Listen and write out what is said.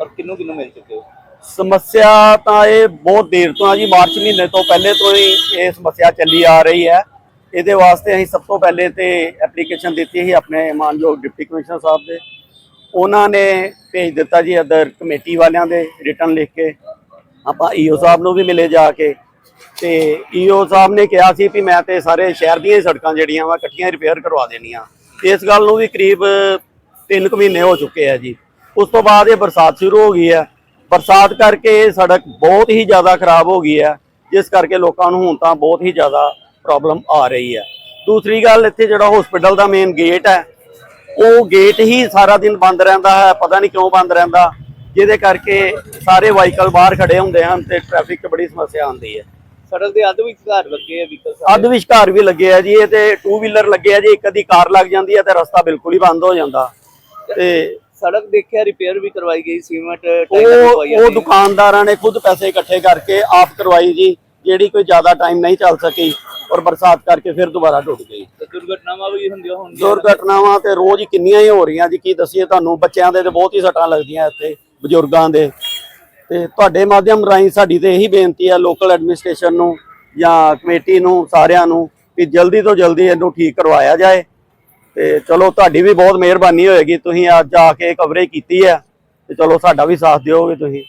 ਔਰ ਕਿੰਨੂੰ ਕਿੰਨੂੰ ਮਿਲ ਚੁੱਕੇ ਹੋ? ਸਮੱਸਿਆ ਤਾਂ ਇਹ ਬਹੁਤ ਦੇਰ ਤੋਂ ਆ ਜੀ, ਮਾਰਚ ਮਹੀਨੇ ਤੋਂ ਪਹਿਲੇ ਤੋਂ ਹੀ ਇਹ ਸਮੱਸਿਆ ਚੱਲੀ ਆ ਰਹੀ ਹੈ। ਇਹਦੇ ਵਾਸਤੇ ਅਸੀਂ ਸਭ ਤੋਂ ਪਹਿਲੇ ਤੇ ਐਪਲੀਕੇਸ਼ਨ ਦਿੱਤੀ ਸੀ ਆਪਣੇ ਮਾਨਯੋਗ ਡਿਪਟੀ ਕਮਿਸ਼ਨਰ ਸਾਹਿਬ ਦੇ। ਉਹਨਾਂ ਨੇ ਭੇਜ ਦਿੱਤਾ ਜੀ ਅਦਰ ਕਮੇਟੀ ਵਾਲਿਆਂ ਦੇ ਰਿਟਰਨ ਲਿਖ ਕੇ। ਆਪਾਂ ਈਓ ਸਾਹਿਬ ਨੂੰ ਵੀ ਮਿਲੇ ਜਾ ਕੇ। ਤੇ ਈਓ ਸਾਹਿਬ ਨੇ ਕਿਹਾ ਸੀ ਵੀ ਮੈਂ ਤੇ ਸਾਰੇ ਸ਼ਹਿਰ ਦੀਆਂ ਹੀ ਸੜਕਾਂ ਜਿਹੜੀਆਂ ਵਾ, ਇਕੱਠੀਆਂ ਰਿਪੇਅਰ ਕਰਵਾ ਦੇਣੀਆਂ। ਇਸ ਗੱਲ ਨੂੰ ਵੀ ਕਰੀਬ 3 ਕੁ ਮਹੀਨੇ ਹੋ ਚੁੱਕੇ ਆ ਜੀ। ਉਸ ਤੋਂ ਬਾਅਦ ਇਹ ਬਰਸਾਤ ਸ਼ੁਰੂ ਹੋ ਗਈ ਹੈ। ਬਰਸਾਤ ਕਰਕੇ ਇਹ ਸੜਕ ਬਹੁਤ ਹੀ ਜ਼ਿਆਦਾ ਖਰਾਬ ਹੋ ਗਈ ਹੈ। ਜਿਸ ਕਰਕੇ ਲੋਕਾਂ ਨੂੰ ਹੁਣ ਤਾਂ ਬਹੁਤ ਹੀ ਜ਼ਿਆਦਾ ਪ੍ਰੋਬਲਮ ਆ ਰਹੀ ਹੈ। ਦੂਸਰੀ ਗੱਲ ਇੱਥੇ ਜਿਹੜਾ ਹਸਪੀਟਲ ਦਾ ਮੇਨ ਗੇਟ ਹੈ ਉਹ ਗੇਟ ਹੀ ਸਾਰਾ ਦਿਨ ਬੰਦ ਰਹਿੰਦਾ ਹੈ। ਪਤਾ ਨਹੀਂ ਕਿਉਂ ਬੰਦ ਰਹਿੰਦਾ। ਜਿਹਦੇ ਕਰਕੇ ਸਾਰੇ ਵਾਹੀਕਲ ਬਾਹਰ ਖੜੇ ਹੁੰਦੇ ਹਨ ਤੇ ਟ੍ਰੈਫਿਕ 'ਚ ਬੜੀ ਸਮੱਸਿਆ ਆਉਂਦੀ ਹੈ। ਸੜਕ ਦੇ ਅੱਧ ਵਿੱਚ ਘਰ ਲੱਗੇ ਆ ਵਹੀਕਲ ਅੱਧ ਵਿਚਕਾਰ ਵੀ ਲੱਗੇ ਆ ਜੀ। ਇਹ ਤੇ ਟੂ ਵੀਲਰ ਲੱਗੇ ਆ ਜੀ। ਇੱਕ ਅੱਧੀ ਕਾਰ ਲੱਗ ਜਾਂਦੀ ਹੈ ਤੇ ਰਸਤਾ ਬਿਲਕੁਲ ਹੀ ਬੰਦ ਹੋ ਜਾਂਦਾ। ਤੇ ਸੜਕ ਦੇਖਿਆ ਰਿਪੇਅਰ ਵੀ ਕਰਵਾਈ ਗਈ ਸੀਮੈਂਟ ਉਹ ਉਹ ਦੁਕਾਨਦਾਰਾਂ ਨੇ ਖੁਦ ਪੈਸੇ ਇਕੱਠੇ ਕਰਕੇ ਆਪ ਕਰਵਾਈ ਜੀ ਜਿਹੜੀ ਕੋਈ ਜ਼ਿਆਦਾ ਟਾਈਮ ਨਹੀਂ ਚੱਲ ਸਕੀ ਔਰ ਬਰਸਾਤ ਕਰਕੇ ਫਿਰ ਦੁਬਾਰਾ ਟੁੱਟ ਗਈ। ਦੁਰਘਟਨਾਵਾਂ ਵੀ ਹੁੰਦੀਆਂ ਹੋਣਗੀਆਂ। ਦੁਰਘਟਨਾਵਾਂ ਤੇ ਰੋਜ਼ ਹੀ ਕਿੰਨੀਆਂ ਹੀ ਹੋ ਰਹੀਆਂ ਜੀ ਕੀ ਦੱਸੀਏ ਤੁਹਾਨੂੰ ਬੱਚਿਆਂ ਦੇ ਤੇ ਬਹੁਤ ਹੀ ਸੱਟਾਂ ਲੱਗਦੀਆਂ ਇੱਥੇ ਬਜ਼ੁਰਗਾਂ ਦੇ। ਤੇ ਤੁਹਾਡੇ ਮਾਧਿਅਮ ਰਾਹੀਂ ਸਾਡੀ ਤੇ ਇਹੀ ਬੇਨਤੀ ਹੈ ਲੋਕਲ ਐਡਮਿਨਿਸਟ੍ਰੇਸ਼ਨ ਨੂੰ ਜਾਂ ਕਮੇਟੀ ਨੂੰ ਸਾਰਿਆਂ ਨੂੰ ਕਿ ਜਲਦੀ ਤੋਂ ਜਲਦੀ ਇਹਨੂੰ ਠੀਕ ਕਰਵਾਇਆ ਜਾਏ। ਤੇ ਚਲੋ ਤੁਹਾਡੀ ਵੀ ਬਹੁਤ ਮਿਹਰਬਾਨੀ ਹੋਏਗੀ, ਤੁਸੀਂ ਅੱਜ ਆ ਕੇ ਕਵਰੇਜ ਕੀਤੀ ਹੈ ਤੇ ਚਲੋ ਸਾਡਾ ਵੀ ਸਾਥ ਦਿਓਗੇ ਤੁਸੀਂ।